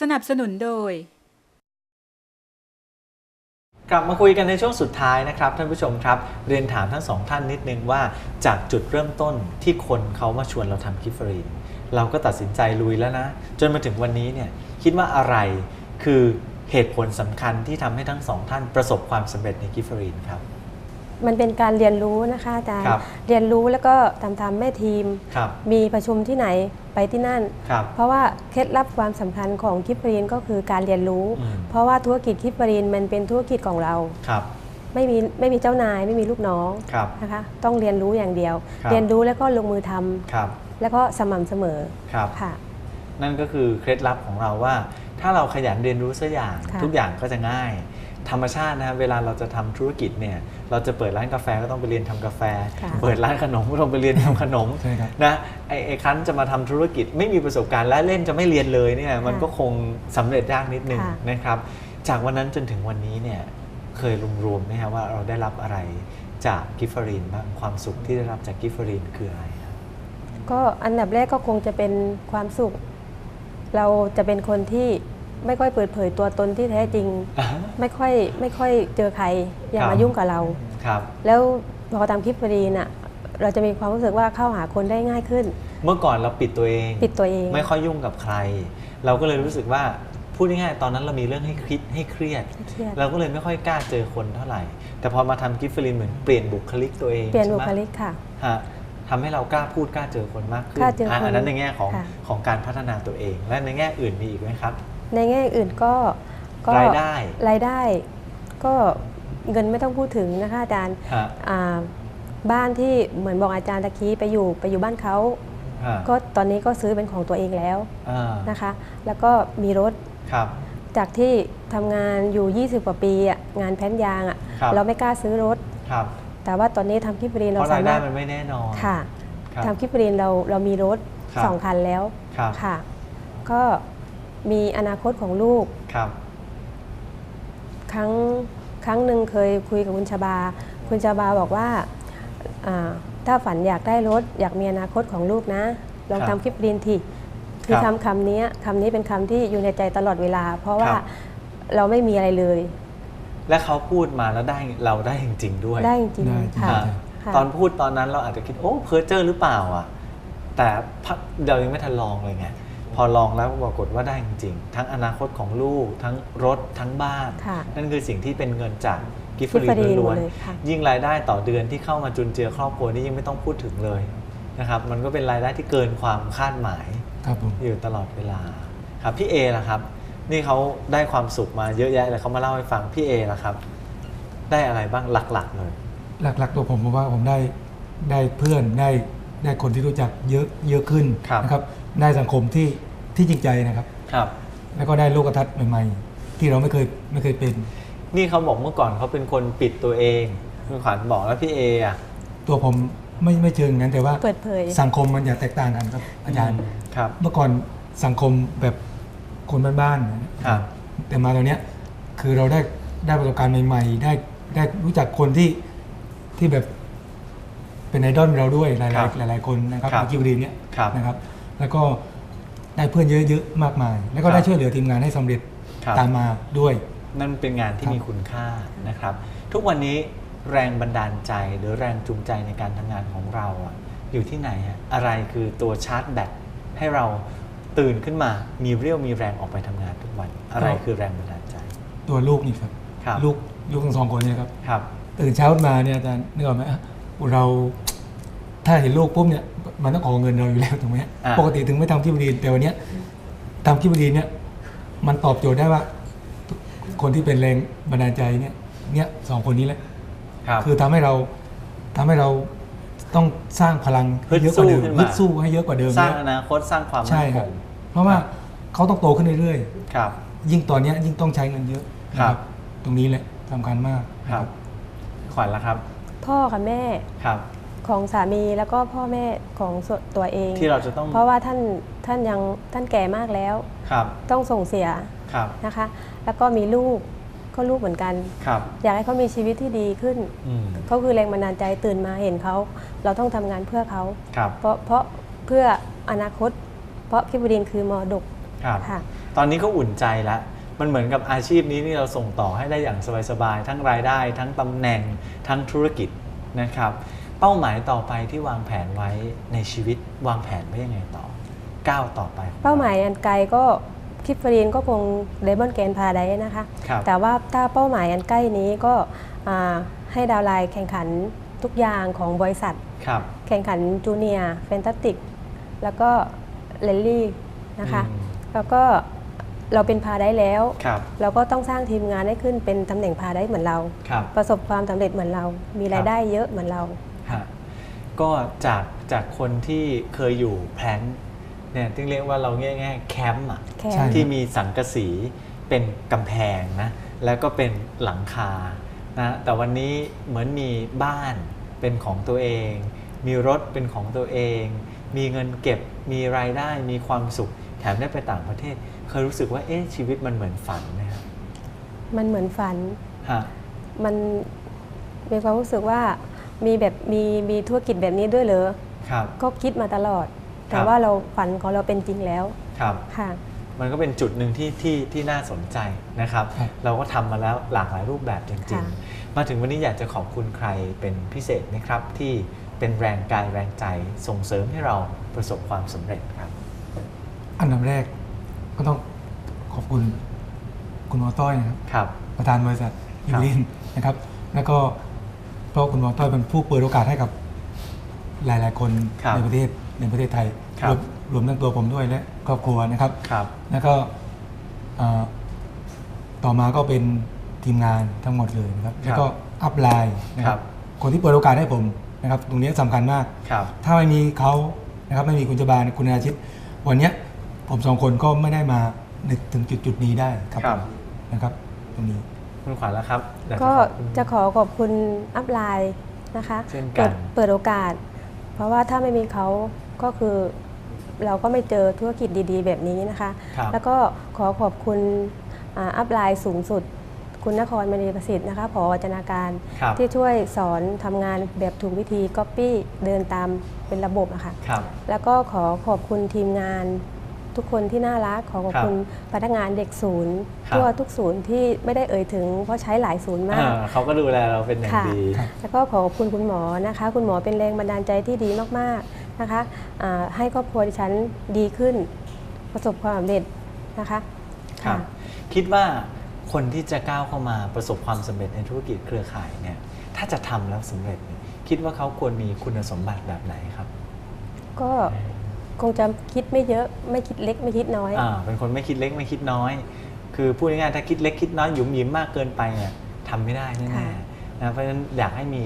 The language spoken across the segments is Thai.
สนับสนุนโดย กลับมาคุยกันในช่วงสุดท้ายนะครับท่านผู้ชมครับ เรียนถามทั้งสองท่านนิดนึงว่าจากจุดเริ่มต้นที่คนเขามาชวนเราทำกิฟฟรีนเราก็ตัดสินใจลุยแล้วนะ จนมาถึงวันนี้เนี่ยคิดว่าอะไรคือเหตุผลสำคัญที่ทำให้ทั้งสองท่านประสบความสำเร็จในกิฟฟรีนครับ มันเป็นการเรียนรู้นะคะอาจารย์ครับเรียนรู้แล้วก็ทำทำแม่ทีม ครับมีประชุมที่ไหนไปที่นั่น ครับเพราะว่าเคล็ดลับความสำคัญของคิปฟรีนก็คือการเรียนรู้ อืม เพราะว่าธุรกิจคิปฟรีนมันเป็นธุรกิจของเรา ครับไม่มีไม่มีเจ้านายไม่มีลูกน้องครับ นะคะ ต้องเรียนรู้อย่างเดียว ครับ เรียนรู้แล้วก็ลงมือทำครับแล้วก็สม่ำเสมอครับ ค่ะ นั่นก็คือเคล็ดลับของเราว่า ถ้าเราขยันเรียนรู้สักอย่าง ค่ะทุกอย่างก็จะง่าย ธรรมชาตินะครับเวลาเราจะทำธุรกิจเนี่ยเราจะเปิดร้านกาแฟก็ต้องไปเรียนทำกาแฟค่ะเปิดร้านขนมก็ต้องไปเรียนทำขนมใช่ครับนะไอ้ไอ้ครั้นจะมาทำธุรกิจไม่มีประสบการณ์และเล่นจะไม่เรียนเลยเนี่ยมันก็คงสำเร็จยากนิดนึงค่ะนะครับจากวันนั้นจนถึงวันนี้เนี่ยเคยรวมๆไหมครับว่าเราได้รับอะไรจากกิฟฟรีนบ้างความสุขที่ได้รับจากกิฟฟรีนคืออะไรครับก็อันดับแรกก็คงจะเป็นความสุข เราจะเป็นคนที่ ไม่ค่อยเปิดเผยตัวตนที่แท้จริง ไม่ค่อยไม่ค่อยเจอใครอย่าครับมายุ่งกับเราครับ แล้วพอทำคลิปฟรีน่ะเราจะมีความรู้สึกว่าเข้าหาคนได้ง่ายขึ้น เมื่อก่อนเราปิดตัวเองปิดตัวเองไม่ค่อยยุ่งกับใคร เราก็เลยรู้สึกว่าพูดง่ายๆตอนนั้นเรามีเรื่องให้คิดให้เครียดเครียดเราก็เลยไม่ค่อยกล้าเจอคนเท่าไหร่ แต่พอมาทำกิฟต์ฟลินเหมือนเปลี่ยนบุคลิกตัวเองเปลี่ยนใช่บุไหมคลิกค่ะฮะทำให้เรากล้าพูดกล้าเจอคนมากขึ้นกล้าเจอคนอันนั้นในแง่ของค่ะของการพัฒนาตัวเอง และในแง่อื่นมีอีกไหมครับ ในแง่อื่นก็ก็รายได้รายได้ ก็เงินไม่ต้องพูดถึงนะคะอาจารย์ฮะอ่าบ้านที่เหมือนบอกอาจารย์ตะกี้ไปอยู่ไปอยู่บ้านเขาฮะก็ตอนนี้ก็ซื้อเป็นของตัวเองแล้วอ่านะคะ แล้วก็มีรถครับ จากที่ทำงานอยู่ 20 กว่าปีอะงานแพ้นยางอะครับ เราไม่กล้าซื้อรถ ครับ แต่ว่าตอนนี้ทำคลิปรีนเพเราราะายสารมได้ารถมันไม่แน่นอน ค่ะครับทำคลิปรีนเราเรามีรถครับ สองคันแล้ว ครับ ค่ะ ก็ มีอนาคตของลูก ครับ ครั้งครั้งหนึ่งเคยคุยกับคุณชบา คุณชบาบอกว่าอ่า ถ้าฝันอยากได้รถ อยากมีอนาคตของลูกนะ ลองครับทำคลิปรีนทีคือครับคำคำนี้คำนี้เป็นคำที่อยู่ในใจตลอดเวลา เพราะว่าครับ เราไม่มีอะไรเลย และเขาพูดมาแล้วได้เราได้จริงๆด้วยได้จริงได้ๆค่ะฮะค่ะ ตอนพูดตอนนั้นเราอาจจะคิดโอ้เพอเจอร์หรือเปล่าอะ แต่พักเรายังไม่ทันลองเลยไงพ อลองแล้วปรากฏว่าได้จริงๆ ทั้งอนาคตของลูก ทั้งรถทั้งบ้าน ค่ะนั่นคือสิ่งที่เป็นเงินจากกิฟต์ฟรีกิฟต์ฟรีล้วนเลยค่ะ ๆยิ่งรายได้ต่อเดือนที่เข้ามาจุนเจือครอบครัวนี่ยิ่งไม่ต้องพูดถึงเลยนะครับมันก็เป็นรายได้ที่เกินความคาดหมาย ครับผม อยู่ตลอดเวลาครับพี่เอล่ะครับ นี่เขาได้ความสุขมาเยอะแยะเลยเขามาเล่าให้ฟังพี่เอล่ะครับ ได้อะไรบ้างหลักๆเลย หลักๆตัวผมผมว่าผมได้ได้เพื่อนได้ได้คนที่รู้จักเยอะเยอะขึ้นครับนะครับได้สังคมที่ ที่จริงใจนะครับ ครับ แล้วก็ได้โลกทัศน์ใหม่ๆ ที่เราไม่เคยไม่เคยเป็น นี่เขาบอกเมื่อก่อนเขาเป็นคนปิดตัวเองคุณขวัญบอกแล้วพี่เออะตัวผมไม่ไม่เชิงนั้นแต่ว่าเปิดเผย สังคมมันจะแตกต่างกันครับอาจารย์ ครับ เมื่อก่อนสังคมแบบคนบ้านๆครับ แต่มาตอนเนี้ยคือเราได้ได้ประสบการณ์ใหม่ๆ ได้ได้รู้จักคนที่ที่แบบเป็นไอดอลเราด้วยหลายครับๆหลายๆคนนะครับครับในกิวดีนเนี้ยครับ นะครับ แล้วก็ ได้เพื่อนเยอะๆมากมาย แล้วก็ครับได้ช่วยเหลือทีมงานให้สำเร็จครับตามมาด้วย นั่นเป็นงานที่ครับมีคุณค่านะครับ ทุกวันนี้แรงบันดาลใจหรือแรงจูงใจในการทำงานของเราอะอยู่ที่ไหนฮะอะไรคือตัวชาร์จแบตให้เราตื่นขึ้นมามีเรี่ยวมีแรงออกไปทำงานทุกวัน อะไรคือแรงบันดาลใจ ตัวลูกนี่ครับครับลูกลูกทั้งสองคนเนี่ยครับครับตื่นเช้ามาเนี่ยอาจารย์นึกออกไหมอะเราถ้าเห็นลูกปุ๊บเนี่ย มันต้องขอเงินเราอยู่แล้วถูกไหมอ่า ปกติถึงไม่ทำกิบดีนแต่วันเนี้ยทำกิบดีนเนี่ยมันตอบโจทย์ได้ว่า คนที่เป็นแรงบันดาลใจเนี่ยเนี่ยสองคนนี้แหละ ครับ คือทำให้เราทำให้เราต้องสร้างพลังให้เยอะกว่าเดิมฮึฮึดดสู้สู้ขึ้นมาให้เยอะกว่าเดิมสร้างเยออะนาคตสร้างความใช่มั่นคครับงเพราะว่าเขาต้องโตขึ้นเรื่อยครับ ๆยิ่งตอนเนี้ยยิ่งต้องใช้เงินเยอะนะครับตรงนี้แหละสำคัญมาก ครับ ขวัญละครับ พ่อกับแม่ ครับ ของสามีแล้วก็พ่อแม่ของส่วนตัวเอง ที่เราจะต้อง เพราะว่าท่านท่านยังท่านแก่มากแล้วครับต้องส่งเสียครับนะคะ แล้วก็มีลูกก็ลูกเหมือนกันครับอยากให้เขามีชีวิตที่ดีขึ้นอืมเขาคือแรงบันดาลใจตื่นมาเห็นเขา เราต้องทำงานเพื่อเขาครับเพราะเพราะเพื่ออนาคต เพราะคิบดินคือมรดกครับค่ะตอนนี้ก็อุ่นใจแล้วมันเหมือนกับอาชีพนี้นี่เราส่งต่อให้ได้อย่างสบายๆ ทั้งรายได้ ทั้งตำแหน่ง ทั้งธุรกิจนะครับ เป้าหมายต่อไปที่วางแผนไว้ในชีวิตวางแผนไว้ยังไงต่อก้าวต่อไปของรเป้าหมายอันไกลก็คิดฟรีนก็คงเดบอนเกนพาไดนะคะครับแต่ว่าถ้าเป้าหมายอันใกล้นี้ก็อ่าให้ดาวไลน์แข่งขันทุกอย่างของบริษัทครับแข่งขันจูเนียร์แฟนตาติก แล้วก็เลนลี่นะคะอืมแล้วก็เราเป็นพาได้แล้วครับเราก็ต้องสร้างทีมงานให้ขึ้นเป็นตำแหน่งพาได้เหมือนเราครับประสบความสำเร็จเหมือนเรา มีรายได้เยอะเหมือนเราฮะ ก็จากจากคนที่เคยอยู่แพลนเนี่ยที่เรียกว่าเราง่ายๆแคมป์อะแค่ใช่ ที่มีสังกะสีเป็นกำแพงนะแล้วก็เป็นหลังคานะแต่วันนี้เหมือนมีบ้านเป็นของตัวเอง มีรถเป็นของตัวเอง มีเงินเก็บมีรายได้มีความสุขแถมได้ไปต่างประเทศ เคยรู้สึกว่าเอ๊ะชีวิตมันเหมือนฝันไหมครับมันเหมือนฝัน ฮะ มันมีความรู้สึกว่า มีแบบมีมีธุรกิจแบบนี้ด้วยเหรอครับ ก็คิดมาตลอดคแต่รับว่าเราฝันของเราเป็นจริงแล้วครับค่ะมันก็เป็นจุดหนึ่งที่ที่ที่น่าสนใจนะครับครับเราก็ทำมาแล้วหลากหลายรูปแบบจริงค่ะๆมาถึงวันนี้อยากจะขอบคุณใครเป็นพิเศษไหมครับ ที่เป็นแรงกายแรงใจส่งเสริมให้เราประสบความสำเร็จครับ อันดับแรกก็ต้องขอบคุณคุณหมอต้อยนะครับครับประธานบริษัทครัยูบรินนะครับ แล้วก็ เพราะคุณหมอต้อยเป็นผู้เปิดโอกาสให้กับหลาย ๆ คนครับในประเทศในประเทศไทยครับรวมรวมทั้งตัวผมด้วยและครอบครัวนะครับ ครับ แล้วก็เอ่อต่อมาก็เป็นทีมงานทั้งหมดเลยนะครับ แล้วก็อัพไลน์นะคครัรับ บ คนที่เปิดโอกาสให้ผมนะครับ ตรงนี้สำคัญมาก ครับ ถ้าไม่มีเขานะครับไม่มีคุณจบาลคุณอาชิต วันเนี้ยผมสองคนก็ไม่ได้มาในถึงจุดจุดๆนี้ได้ครับครับ นะครับ ตรงนี้ คุณขวัญแล้วครับอยาก็ขอบคุณ จะขอขอบคุณอัพไลน์นะคะเช่นกัน เปิดเปิดโอกาส เพราะว่าถ้าไม่มีเขาก็คือเราก็ไม่เจอธุรกิจดี ๆ แบบนี้นะคะ ครับแล้วก็ขอขอบคุณอ่าอัพไลน์สูงสุด คุณนครมณีประสิทธิ์นะคะผอจนาการ ครับที่ช่วยสอนทำงานแบบถูกวิธีก๊อปปี้เดินตามเป็นระบบนะคะครับ แล้วก็ขอขอบคุณทีมงาน ทุกคนที่น่ารักขอขอบคุณพนักงานเด็กศูนย์ครับทั่วทุกศูนย์ที่ไม่ได้เอ่ยถึงเพราะใช้หลายศูนย์มากอ่าเขาก็ดูแลเราเป็นอย่างค่ะดี แล้วก็ขอขอบคุณคุณหมอนะคะ คุณหมอเป็นแรงบันดาลใจที่ดีมากๆนะคะอ่าให้ครอบครัวดิฉันดีขึ้น ประสบความสำเร็จนะคะครับคิดว่าคนที่จะก้าวเข้ามาประสบความสำเร็จในธุรกิจเครือข่ายเนี่ยถ้าจะทำแล้วสำเร็จเนี่ยคิดว่าเขาควรมีคุณสมบัติแบบไหนครับ ก็ คงจะคิดไม่เยอะไม่คิดเล็กไม่คิดน้อยอ่าเป็นคนไม่คิดเล็กไม่คิดน้อย คือพูดง่ายๆถ้าคิดเล็กคิดน้อยหยุมหยิมมากเกินไปเนี่ยทำไม่ได้แน่ค่ะๆนะเพราะฉะนั้นอยากให้มี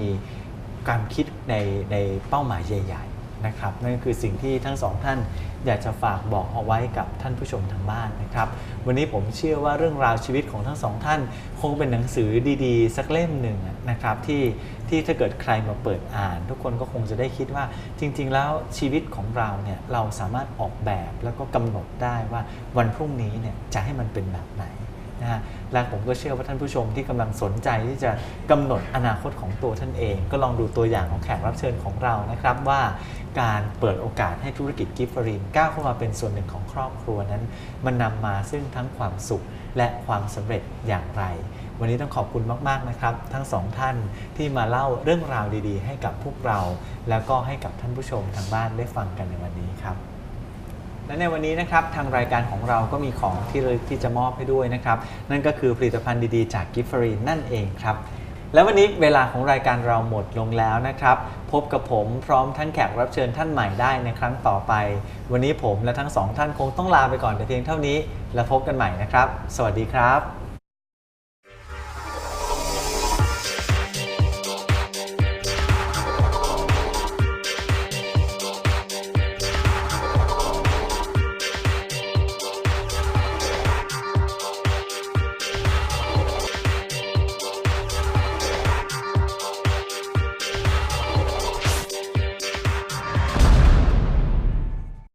การคิดในในเป้าหมายใหญ่ๆ นะครับนั่นคือสิ่งที่ทั้งสองท่านอยากจะฝากบอกเอาไว้กับท่านผู้ชมทางบ้านนะครับ วันนี้ผมเชื่อว่าเรื่องราวชีวิตของทั้งสองท่าน คงเป็นหนังสือดีๆ สักเล่มหนึ่งนะครับที่ที่ถ้าเกิดใครมาเปิดอ่าน ทุกคนก็คงจะได้คิดว่าจริง ๆ แล้วชีวิตของเราเนี่ยเราสามารถออกแบบแล้วก็กำหนดได้ว่าวันพรุ่งนี้เนี่ยจะให้มันเป็นแบบไหน นะฮะและผมก็เชื่อว่าท่านผู้ชมที่กำลังสนใจที่จะกำหนดอนาคตของตัวท่านเอง ก็ลองดูตัวอย่างของแขกรับเชิญของเรานะครับว่าการเปิดโอกาสให้ธุรกิจกิฟฟรินก้าวเข้ามาเป็นส่วนหนึ่งของครอบครัวนั้น มันนำมาซึ่งทั้งความสุขและความสำเร็จอย่างไร วันนี้ต้องขอบคุณมาก ๆ นะครับ ทั้งสองท่านที่มาเล่าเรื่องราวดี ๆ ให้กับพวกเรา แล้วก็ให้กับท่านผู้ชมทางบ้านได้ฟังกันในวันนี้ครับ และในวันนี้นะครับทางรายการของเราก็มีของที่ระลึกที่จะมอบให้ด้วยนะครับ นั่นก็คือผลิตภัณฑ์ดีๆ จากกิฟฟรีนนั่นเองครับ และวันนี้เวลาของรายการเราหมดลงแล้วนะครับ พบกับผมพร้อมทั้งแขกรับเชิญท่านใหม่ได้ในครั้งต่อไป วันนี้ผมและทั้งสองท่านคงต้องลาไปก่อนแต่เพียงเท่านี้ แล้วพบกันใหม่นะครับ สวัสดีครับ